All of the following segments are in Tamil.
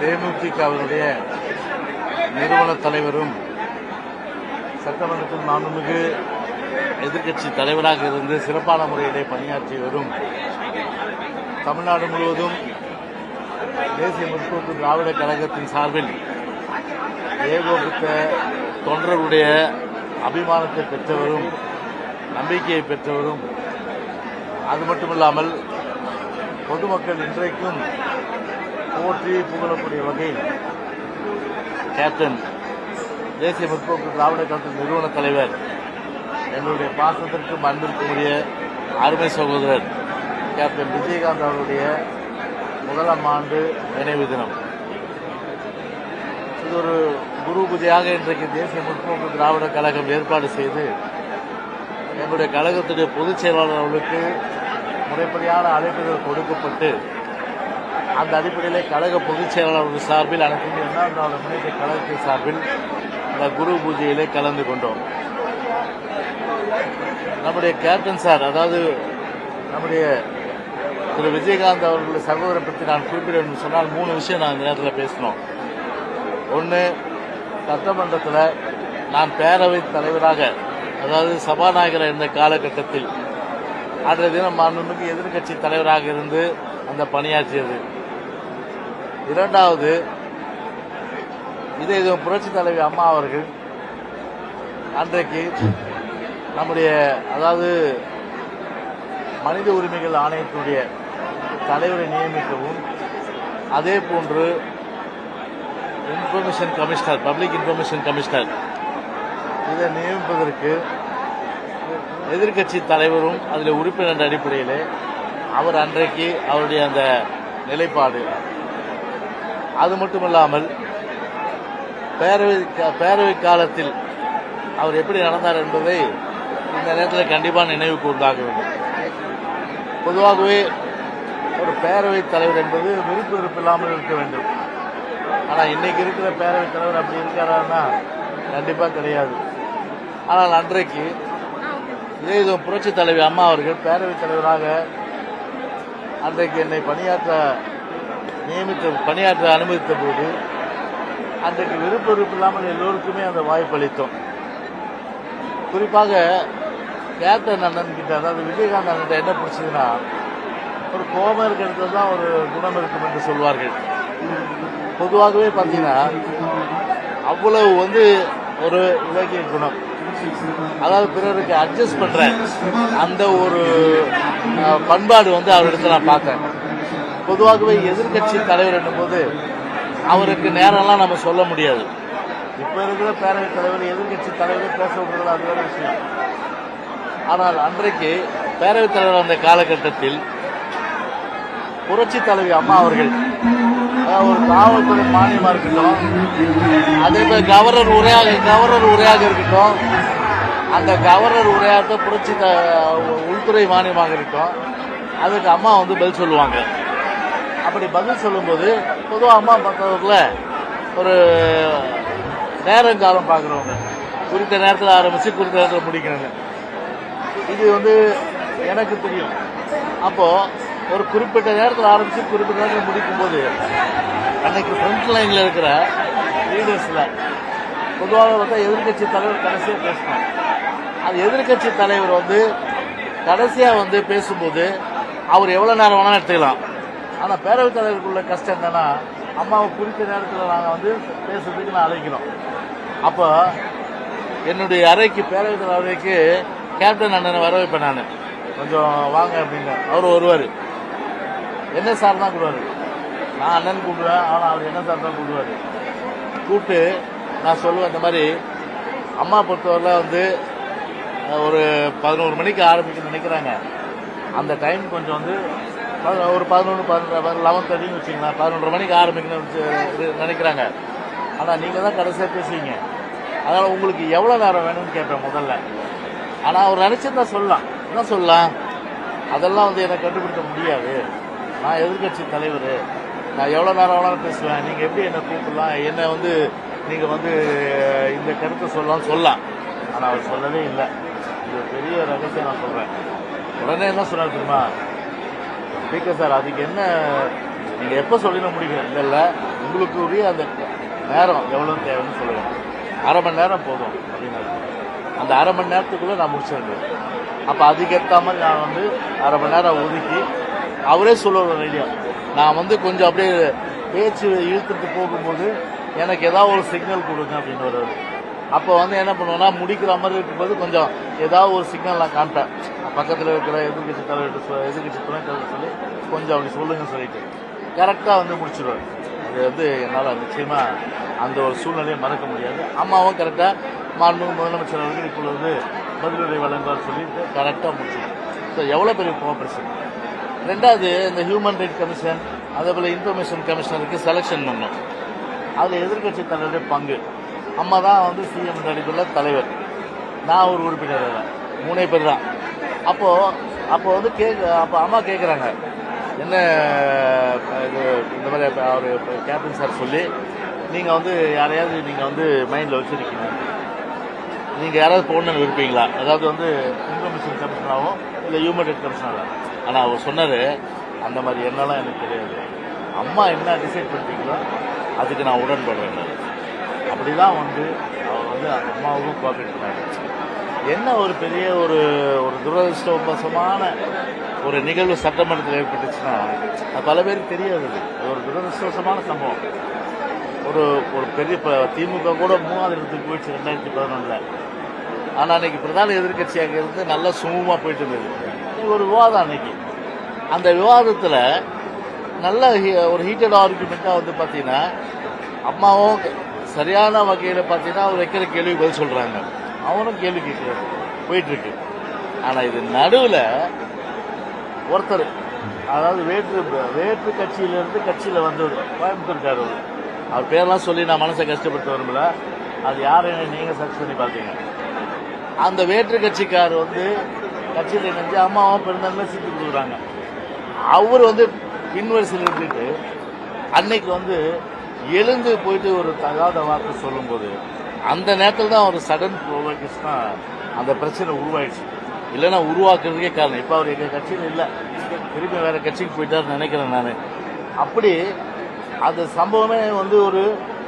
தேமுதிகவினுடைய நிறுவன தலைவரும் சட்டமன்றத்தின் மாண்புமிகு எதிர்க்கட்சி தலைவராக இருந்து சிறப்பான முறையிலே பணியாற்றி வரும் தமிழ்நாடு முழுவதும் தேசிய முற்போக்கு திராவிட கழகத்தின் சார்பில் ஏகோபித்த தொண்டர்களுடைய அபிமானத்தை பெற்றவரும் நம்பிக்கையை பெற்றவரும் அது மட்டுமில்லாமல் பொதுமக்கள் இன்றைக்கும் போற்றி புகழக்கூடிய வகையில் கேப்டன் தேசிய முற்போக்கு திராவிட கழக நிறுவன தலைவர் எங்களுடைய பாசத்திற்கும் அன்பிற்குரிய அருமை சகோதரர் கேப்டன் விஜயகாந்த் அவருடைய முதலாம் ஆண்டு நினைவு தினம். இது ஒரு குரு பூஜையாக இன்றைக்கு தேசிய முற்போக்கு திராவிட கழகம் ஏற்பாடு செய்து எங்களுடைய கழகத்துடைய பொதுச் செயலாளர் அவர்களுக்கு முறைப்படியான அழைப்புகள் கொடுக்கப்பட்டு அந்த அடிப்படையிலே கழக பொதுச் செயலாளர்கள் சார்பில் அனைத்து இரண்டாவது அண்ணா முன்னேற்ற கழகத்தின் சார்பில் இந்த குரு பூஜையிலே கலந்து கொண்டோம். நம்முடைய கேப்டன் சார் அதாவது நம்முடைய திரு விஜயகாந்த் அவர்களுடைய சகோதரை பற்றி நான் குறிப்பிட வேண்டும் சொன்னால் மூணு விஷயம் நான் இந்த நேரத்தில் பேசினோம் ஒன்று சட்டமன்றத்தில் நான் பேரவை தலைவராக அதாவது சபாநாயகர் இருந்த காலகட்டத்தில் அன்றைய தினம் மாண்புமிகு எதிர்க்கட்சி தலைவராக இருந்து அந்த பணியாற்றியது. இரண்டாவது இதே இது புரட்சி தலைவி அம்மா அவர்கள் அன்றைக்கு நம்முடைய அதாவது மனித உரிமைகள் ஆணையத்தினுடைய தலைவரை நியமிக்கவும் அதே போன்று information commissioner public information commissioner இதை நியமிப்பதற்கு எதிர்க்கட்சி தலைவரும் அதில் உறுப்பினர் அடிப்படையில் அவர் அன்றைக்கு அவருடைய அந்த நிலைப்பாடு. அது மட்டுமில்லாமல் பேரவை பேரவை காலத்தில் அவர் எப்படி நடந்தார் என்பதை இந்த நேரத்தில் கண்டிப்பாக நினைவு கூர்ந்தாக வேண்டும். பொதுவாகவே ஒரு பேரவைத் தலைவர் என்பது விருப்பு வெறுப்பு இல்லாமல் இருக்க வேண்டும். ஆனால் இன்னைக்கு இருக்கிற பேரவைத் தலைவர் அப்படி இருக்காரான்னா கண்டிப்பாக கிடையாது. ஆனால் அன்றைக்கு இதே இது புரட்சி தலைவி அம்மா அவர்கள் பேரவைத் தலைவராக அன்றைக்கு என்னை பணியாற்ற நியமித்த பணியாற்ற அனுமதித்த போது அன்றைக்கு விருப்ப விருப்பம் இல்லாமல் எல்லோருக்குமே அந்த வாய்ப்பு அளித்தோம். குறிப்பாக கேப்டன் அண்ணன் கிட்ட அதாவது விஜயகாந்த் அண்ணன் என்ன பிடிச்சதுன்னா ஒரு கோபம் இருக்கிறது தான் ஒரு குணம் இருக்கும் என்று சொல்வார்கள். பொதுவாகவே பார்த்தீங்கன்னா அவ்வளவு வந்து ஒரு இலக்கிய குணம். அதாவது பிறருக்கு அட்ஜஸ்ட் பண்ற அந்த ஒரு பண்பாடு வந்து அவரிடத்துல நான் பார்த்தேன் பொதுவாகவே எதிர்க்கட்சி தலைவர் என்னும்போது அவருக்கு நேரம்லாம் நம்ம சொல்ல முடியாது. இப்போ இருக்கிற பேரவைத் தலைவர் எதிர்கட்சி தலைவர் பேச விடுறது அது வேறு விஷயம். ஆனால் அன்றைக்கு பேரவைத் தலைவர் அந்த காலகட்டத்தில் புரட்சி தலைவி அம்மா அவர்கள் அதாவது ஒரு காவல்துறை மானியமாக இருக்கட்டும் அதே மாதிரி கவர்னர் உரையாக கவர்னர் உரையாக இருக்கட்டும் அந்த கவர்னர் உரையாக புரட்சி த- உள்துறை மானியமாக இருக்கட்டும் அதுக்கு அம்மா வந்து பதில் சொல்லுவாங்க. அப்படி பதில் சொல்லும்போது பொதுவாக அம்மா பார்த்தவர்கள ஒரு நேரங்காலம் பார்க்குறவங்க குறித்த நேரத்தில் ஆரம்பித்து குறித்த நேரத்தில் முடிக்கிறாங்க. இது வந்து எனக்கு தெரியும் அப்போது ஒரு குறிப்பிட்ட நேரத்தில் ஆரம்பித்து குறிப்பிட்ட நேரத்தில் முடிக்கும்போது அன்னைக்கு ஃப்ரண்ட் லைனில் இருக்கிற லீடர்ஸில் பொதுவாக பார்த்தா எதிர்க்கட்சி தலைவர் கடைசியாக பேசணும் அது எதிர்க்கட்சி தலைவர் வந்து கடைசியாக வந்து பேசும்போது அவர் எவ்வளோ நேரம் வேணாலும் எடுத்துக்கலாம். ஆனால் பேரவைத் தலைவருக்குள்ள கஷ்டம் என்னன்னா அம்மாவை குறித்த நேரத்தில் நாங்கள் வந்து பேசுறதுக்கு நான் அழைக்கிறோம். அப்போ என்னுடைய அறைக்கு பேரவைத் தலைவரைக்கு கேப்டன் அண்ணனை வரவேற்பேன் நான். கொஞ்சம் வாங்க அப்படின்னு. அவர் வருவார். என்ன சார் தான் கூடுவார் நான் அண்ணன் கூப்பிடுவேன் ஆனால் அவர் என்ன சார் தான் கூப்பிடுவார். கூப்பிட்டு நான் சொல்லுவேன் இந்த மாதிரி அம்மா பொறுத்தவரையில் வந்து ஒரு பதினோரு மணிக்கு ஆரம்பிக்கணும்னு நினைக்கிறாங்க. அந்த டைம் கொஞ்சம் வந்து ஒரு பதினொன்று பதினொன்று லெவன் தேர்ட்டின்னு வச்சுங்களேன் பதினொன்றரை மணிக்கு ஆரம்பிக்கணும்னு நினைக்கிறாங்க. ஆனால் நீங்கள் தான் கடைசியாக பேசுவீங்க. அதனால் உங்களுக்கு எவ்வளோ நேரம் வேணும்னு கேட்பேன் முதல்ல. ஆனால் அவர் நினச்சிருந்தா சொல்லலாம். என்ன சொல்லலாம்? அதெல்லாம் வந்து என்னை கண்டுபிடிக்க முடியாது. நான் எதிர்க்கட்சி தலைவர். நான் எவ்வளோ நேரம் வேணாலும் பேசுவேன். நீங்கள் எப்படி என்னை கூப்பிடலாம்? என்னை வந்து நீங்கள் வந்து இந்த கருத்தை சொல்லலாம் சொல்லலாம். ஆனால் அவர் சொல்லவே இல்லை. இது ஒரு பெரிய ரகசியம் நான் சொல்கிறேன் உடனே என்ன சொன்னார் தெரியுமா? ஸ்பீக்கர் சார் அதுக்கு என்ன நீங்கள் எப்போ சொல்லிட முடியும் இல்லை இல்லை உங்களுக்கு உரிய அந்த நேரம் எவ்வளோ தேவைன்னு சொல்லுவேன் அரை மணி நேரம் போதும் அப்படின்னு அந்த அரை மணி நேரத்துக்குள்ளே நான் முடிச்சிருந்தேன் அப்போ அதுக்கேற்ற மாதிரி நான் வந்து அரை மணி நேரம் ஒதுக்கி அவரே சொல்லுவார் ஐடியா நான் வந்து கொஞ்சம் அப்படியே பேச்சு இழுத்துட்டு போகும்போது எனக்கு ஏதாவது ஒரு சிக்னல் கொடுங்க அப்படின்னு வருவார் அப்போ வந்து என்ன பண்ணுவோம்னா முடிக்கிற மாதிரி இருக்கும்போது கொஞ்சம் ஏதாவது ஒரு சிக்னல் நான் காமிப்பேன். பக்கத்தில் இருக்கிற எதிர்கட்சி தலைவர்கிட்ட சொல்ல எதிர்கட்சி துணைத் தலைவர் சொல்லி கொஞ்சம் அப்படி சொல்லுங்கன்னு சொல்லிட்டு கரெக்டாக வந்து முடிச்சிடுவார் அது வந்து என்னால் நிச்சயமாக அந்த ஒரு சூழ்நிலையை மறக்க முடியாது. அம்மாவும் கரெக்டாக மாண்பு முதலமைச்சர் அவர்கள் இப்பொழுது வந்து பதிலுரை வழங்குவார் சொல்லிட்டு கரெக்டாக முடிச்சிடும் ஸோ எவ்வளோ பெரிய கோஆப்ரேஷன் ரெண்டாவது இந்த ஹியூமன் ரைட் கமிஷன் அதே போல் இன்ஃபர்மேஷன் கமிஷனருக்கு செலெக்ஷன் பண்ணோம் அதில் எதிர்க்கட்சி தலைவருடைய பங்கு. அம்மா தான் வந்து சிஎம் அடிப்படையில் தலைவர். நான் ஒரு உறுப்பினர் மூணே பேர் தான். அப்போது அப்போ வந்து கேக் அப்போ அம்மா கேட்குறாங்க என்ன இது இந்த மாதிரி அவர் கேப்டன் சார் சொல்லி நீங்கள் வந்து யாரையாவது நீங்கள் வந்து மைண்டில் வச்சுருக்கீங்க. நீங்கள் யாராவது போடணும்னு விருப்பீங்களா அதாவது வந்து இன்ஃபர்மேஷன் கமிஷனாகவும் இல்லை ஹியூமன் ரைட் ஆனால் அவர் சொன்னார் அந்த மாதிரி என்னெல்லாம் எனக்கு தெரியாது. அம்மா என்ன டிசைட் பண்ணுறீங்களோ அதுக்கு நான் உடன்படுறேன் அப்படி தான் வந்து அவர் வந்து அம்மாவுக்கும் கோஆப்ரேட் பண்ணாரு என்ன ஒரு பெரிய ஒரு ஒரு துரதிருஷ்டவசமான ஒரு நிகழ்வு சட்டமன்றத்தில் ஏற்பட்டுச்சுன்னா அது பல பேருக்கு தெரியாது அது. ஒரு துரதிருஷ்டவசமான சம்பவம். ஒரு ஒரு பெரிய திமுக கூட மூணாவது இடத்துக்கு போயிடுச்சு ரெண்டாயிரத்தி பதினொன்றில் ஆனால் அன்னைக்கு பிரதான எதிர்கட்சியாக இருந்து நல்லா சுமூகமாக போயிட்டு இருந்தது. ஒரு விவாதம் அன்னைக்கு. அந்த விவாதத்தில் நல்ல ஹீ- ஒரு ஹீட்டட் ஆர்குமெண்ட்டாக வந்து பார்த்தீங்கன்னா அம்மாவும் சரியான வகையில் பார்த்தீங்கன்னா அவர் வைக்கிற கேள்வி பதில் சொல்கிறாங்க அவனும் கேள்வி கேட்குறாரு. போயிட்டுருக்கு. ஆனால் இது நடுவில் ஒருத்தர் அதாவது வேற்று வேற்று கட்சியிலேருந்து கட்சியில் வந்தவர் கோயம்புத்தூர்கார் அவர். அவர் பேரெலாம் சொல்லி நான் மனசை கஷ்டப்படுத்த விரும்பல. அது யாருன்னு நீங்கள் சர்ச் பண்ணி பார்த்தீங்க. அந்த வேற்று கட்சிக்கார் வந்து கட்சியில் இணைஞ்சு அம்மாவும் பிறந்தவங்க சீட்டு கொடுக்குறாங்க. அவர் வந்து பின்வரிசையில் இருந்துட்டு அன்னைக்கு வந்து எழுந்து போயிட்டு ஒரு தகாத வார்த்தை சொல்லும்போது அந்த நேரத்தில் தான் ஒரு சடன் ப்ரோவோகேஷனாக அந்த பிரச்சனை உருவாயிடுச்சு. இல்லைன்னா உருவாக்குறதுக்கே காரணம். இப்போ அவர் எங்கள் கட்சியில் இல்லை. திருப்பி வேற கட்சிக்கு போயிட்டாருன்னு நினைக்கிறேன் நான். அப்படி அந்த சம்பவமே வந்து ஒரு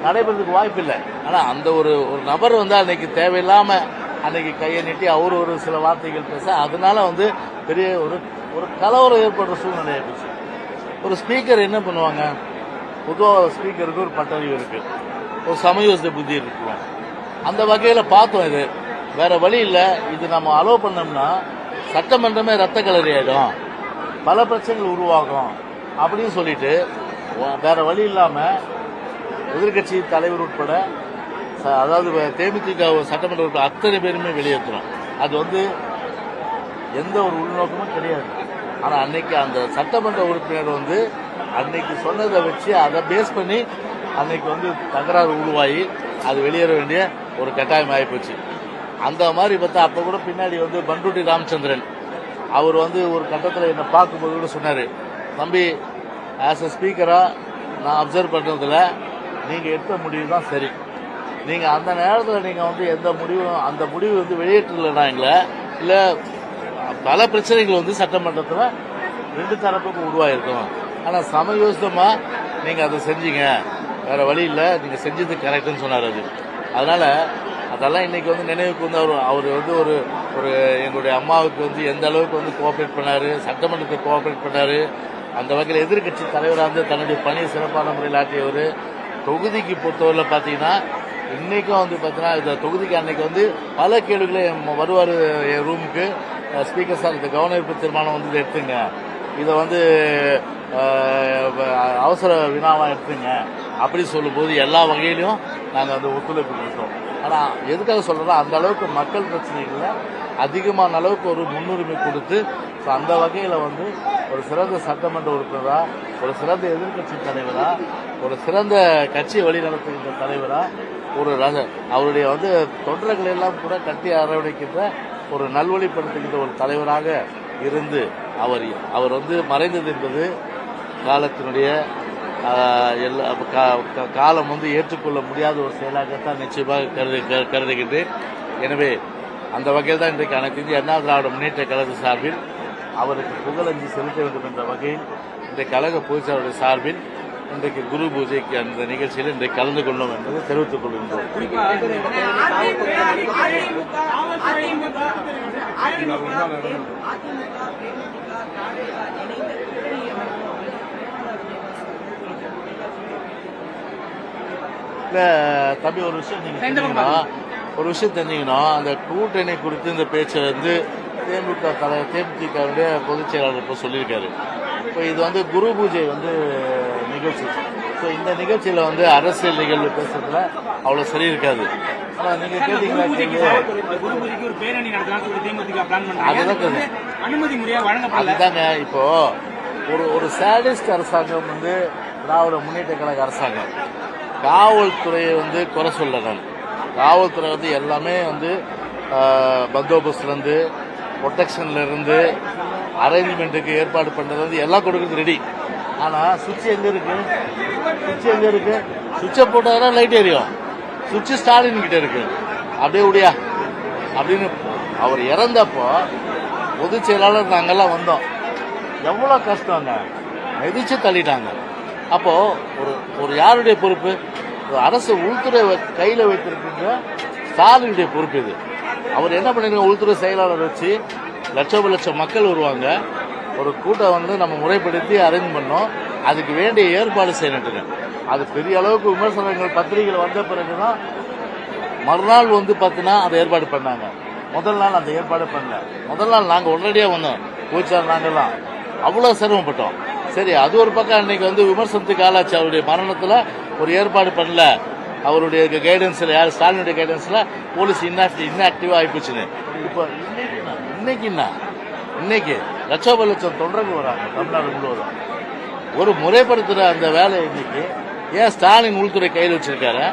நடைபெறதுக்கு வாய்ப்பு இல்லை. ஆனால் அந்த ஒரு ஒரு நபர் வந்து அன்னைக்கு தேவையில்லாமல் அன்னைக்கு கையை நீட்டி அவர் ஒரு சில வார்த்தைகள் பேச அதனால வந்து பெரிய ஒரு ஒரு கலவரம் ஏற்படுற சூழ்நிலை ஆயிடுச்சு. ஒரு ஸ்பீக்கர் என்ன பண்ணுவாங்க? பொதுவாக ஸ்பீக்கருக்கு ஒரு பட்டறிவு இருக்கு. ஒரு சமயோசித புத்தி இருக்கும் அந்த வகையில் பார்த்தோம் இது. வேற வழி இல்லை. இது நம்ம அலோவ் பண்ணோம்னா சட்டமன்றமே ரத்த கலரி ஆயிடும். பல பிரச்சனைகள் உருவாகும். அப்படின்னு சொல்லிட்டு வேற வழி இல்லாமல் எதிர்க்கட்சி தலைவர் உட்பட ச- அதாவது தேமுதிக சட்டமன்ற உறுப்பினர் அத்தனை பேருமே வெளியேற்றணும். அது வந்து எந்த ஒரு உள்நோக்கமும் கிடையாது. ஆனால் அன்னைக்கு அந்த சட்டமன்ற உறுப்பினர் வந்து அன்னைக்கு சொன்னதை வச்சு அதை பேஸ் பண்ணி அன்னைக்கு வந்து தகராறு உருவாகி அது வெளியேற வேண்டிய ஒரு கட்டாயம் ஆகிப்போச்சு அந்த மாதிரி பார்த்தா அப்போ கூட பின்னாடி வந்து பண்ருட்டி ராமச்சந்திரன். அவர் வந்து ஒரு கட்டத்தில் என்னை பார்க்கும்போது கூட சொன்னார் தம்பி ஆஸ் அ ஸ்பீக்கராக நான் அப்சர்வ் பண்ணுறதுல நீங்கள் எடுத்த முடிவு தான் சரி. நீங்கள் அந்த நேரத்தில் நீங்கள் வந்து எந்த முடிவும் அந்த முடிவு வந்து வெளியேற்றலைன்னா எங்களை இல்லை பல பிரச்சனைகள் வந்து சட்டமன்றத்தில் ரெண்டு தரப்புக்கும் உருவாகிருக்கோம் ஆனால் சமயோசிதமாக நீங்கள் அதை செஞ்சீங்க. வேறு வழி இல்லை. நீங்கள் செஞ்சது கரெக்டுன்னு சொன்னார் அது. அதனால் அதெல்லாம் இன்னைக்கு வந்து நினைவுக்கு வந்து அவர் அவர் வந்து ஒரு ஒரு எங்களுடைய அம்மாவுக்கு வந்து எந்த அளவுக்கு வந்து கோஆப்ரேட் பண்ணார் சட்டமன்றத்தை கோஆப்ரேட் பண்ணார் அந்த வகையில் எதிர்க்கட்சி தலைவராக இருந்து தன்னுடைய பணியை சிறப்பான முறையில் ஆற்றியவர். தொகுதிக்கு பொறுத்தவரையில் பார்த்தீங்கன்னா இன்றைக்கும் வந்து பார்த்தீங்கன்னா இந்த தொகுதிக்கு அன்னைக்கு வந்து பல கேள்விகளை வருவார் என் ரூமுக்கு ஸ்பீக்கர் சார் இந்த கவனஈர்ப்பு தீர்மானம் வந்து எடுத்துங்க. இதை வந்து அவசர வினாவாக எடுத்துங்க. அப்படி சொல்லும்போது எல்லா வகையிலையும் நாங்கள் வந்து ஒத்துழைப்பு கொடுத்தோம். ஆனால் எதுக்காக சொல்கிறோன்னா அந்த அளவுக்கு மக்கள் பிரச்சனைகளில் அதிகமான அளவுக்கு ஒரு முன்னுரிமை கொடுத்து ஸோ அந்த வகையில் வந்து ஒரு சிறந்த சட்டமன்ற உறுப்பினராக ஒரு சிறந்த எதிர்க்கட்சி தலைவராக ஒரு சிறந்த கட்சியை வழிநடத்துகின்ற தலைவராக ஒரு ரக அவருடைய வந்து தொண்டர்கள் எல்லாம் கூட கட்டி அரவணைக்கின்ற ஒரு நல்வழிப்படுத்துகின்ற ஒரு தலைவராக இருந்து அவர் அவர் வந்து மறைந்தது என்பது காலத்தினுடைய எல்லா காலம் வந்து ஏற்றுக்கொள்ள முடியாத ஒரு செயலாகத்தான் நிச்சயமாக கருது கரு- கருதுகின்றேன் எனவே அந்த வகையில் தான் இன்றைக்கு அனைத்து இந்திய அண்ணா திராவிட முன்னேற்ற கழக சார்பில் அவருக்கு புகழஞ்சி செலுத்த வேண்டும் என்ற வகையில் இந்த கழக பொதுச்சாளருடைய சார்பில் இன்றைக்கு குரு பூஜைக்கு அந்த நிகழ்ச்சியில் இன்றைக்கு கலந்து கொண்டோம் என்பதை தெரிவித்துக் கொள்கின்றோம் இல்ல தம்பி ஒரு விஷயம் நீங்க தெரிஞ்சுக்கணும். ஒரு விஷயம் தெரிஞ்சுக்கணும். அந்த கூட்டணி குறித்து இந்த பேச்சை வந்து தேமுதிக தலை தேமுதிகவுடைய பொதுச் செயலாளர் இப்போ சொல்லியிருக்காரு. இப்போ இது வந்து குரு பூஜை வந்து நிகழ்ச்சி. ஸோ இந்த நிகழ்ச்சியில் வந்து அரசியல் நிகழ்வு பேசுறதுல அவ்வளோ சரி இருக்காது. ஆனால் நீங்கள் பிளான் அதுதான். அனுமதி முறையா வழங்கப்படல. அதுதாங்க இப்போ ஒரு ஒரு சேடிஸ்ட் அரசாங்கம் வந்து திராவிட முன்னேற்ற கழக அரசாங்கம். காவல்துறையை வந்து குறை சொல்ல நான் காவல்துறை வந்து எல்லாமே வந்து ஆஹ், பந்தோபஸ்துலேருந்து அரேஞ்ச்மெண்ட்டுக்கு ஏற்பாடு பண்ணுறது எல்லாம் கொடுக்குறது ரெடி ஆனால் சுவிட்ச் எங்கே இருக்குது சுவிட்ச் எங்கே இருக்குது சுவிட்சை போட்டால் லைட் எரியும். சுவிட்ச் ஸ்டாலின் கிட்ட இருக்கு. அப்படியே உடையா அப்படின்னு அவர் இறந்தப்போ பொதுச் செயலாளர் நாங்கெல்லாம் வந்தோம். எவ்வளோ கஷ்டங்க. மிதிச்சு தள்ளிட்டாங்க. அப்போ ஒரு ஒரு யாருடைய பொறுப்பு? ஒரு அரசு உள்துறை வ- கையில வைத்திருக்கின்ற ஸ்டாலினுடைய பொறுப்பு இது. அவர் என்ன பண்ணிருக்க உள்துறை செயலாளர் வச்சு லட்சம் லட்சம் மக்கள் வருவாங்க. ஒரு கூட்டம் வந்து நம்ம முறைப்படுத்தி அரேஞ்ச் பண்ணோம். அதுக்கு வேண்டிய ஏற்பாடு செய்யணுட்டுங்க அது பெரிய அளவுக்கு விமர்சனங்கள் பத்திரிகைகள் வந்த பிறகுதான் மறுநாள் வந்து பார்த்தீங்கன்னா அதை ஏற்பாடு பண்ணாங்க. முதல் நாள் அந்த ஏற்பாடு பண்ணல. முதல் நாள் நாங்கள் உடனடியாக வந்தோம். கூச்சார் நாங்கெல்லாம். அவ்வளோ சிரமப்பட்டோம். சரி அது ஒரு பக்கம் அன்னைக்கு வந்து விமர்சனத்துக்கு ஆளாச்சு. அவருடைய மரணத்தில் ஒரு ஏற்பாடு பண்ணல. அவருடைய கைடன்ஸில் யார் ஸ்டாலினுடைய கைடன்ஸில் போலீஸ் இன்ஆக்டிவ் இன்ஆக்டிவாக ஆயிப்போச்சுன்னு. இப்போ இன்னைக்குன்னா இன்னைக்கு என்ன? இன்னைக்கு லட்சோப லட்சம் தொண்டர்கள் வராங்க தமிழ்நாடு முழுவதும். ஒரு முறைப்படுத்துகிற அந்த வேலை இன்னைக்கு ஏன் ஸ்டாலின் உள்துறை கையில் வச்சிருக்காரு?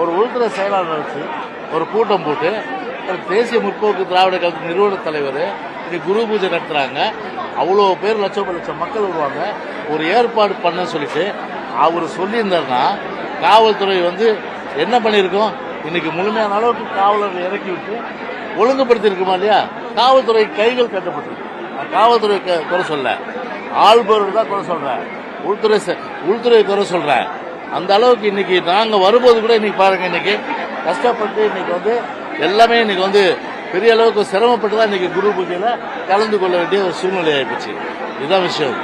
ஒரு உள்துறை செயலாளர் வச்சு ஒரு கூட்டம் போட்டு தேசிய முற்போக்கு திராவிட கழக நிறுவன தலைவர் இன்னைக்கு குரு பூஜை நடத்துறாங்க. அவ்வளோ பேர் லட்சம் லட்சம் மக்கள் வருவாங்க. ஒரு ஏற்பாடு பண்ண சொல்லிட்டு அவர் சொல்லியிருந்தாருன்னா காவல்துறை வந்து என்ன பண்ணியிருக்கோம்? இன்னைக்கு முழுமையான அளவுக்கு காவலர்கள் இறக்கி விட்டு ஒழுங்குபடுத்தி இருக்குமா இல்லையா? காவல்துறை கைகள் கட்டப்பட்டிருக்கு. காவல்துறை க- குறை சொல்ல. ஆள்பவர் தான் குறை சொல்றேன். உள்துறை உள்துறை குறை சொல்றேன். அந்த அளவுக்கு இன்னைக்கு நாங்கள் வரும்போது கூட இன்னைக்கு பாருங்க இன்னைக்கு கஷ்டப்பட்டு இன்னைக்கு வந்து எல்லாமே இன்னைக்கு வந்து பெரிய அளவுக்கு சிரமப்பட்டு தான் இன்னைக்கு குரு பூஜையில கலந்து கொள்ள வேண்டிய ஒரு சூழ்நிலை ஆயிடுச்சு இதுதான் விஷயம்.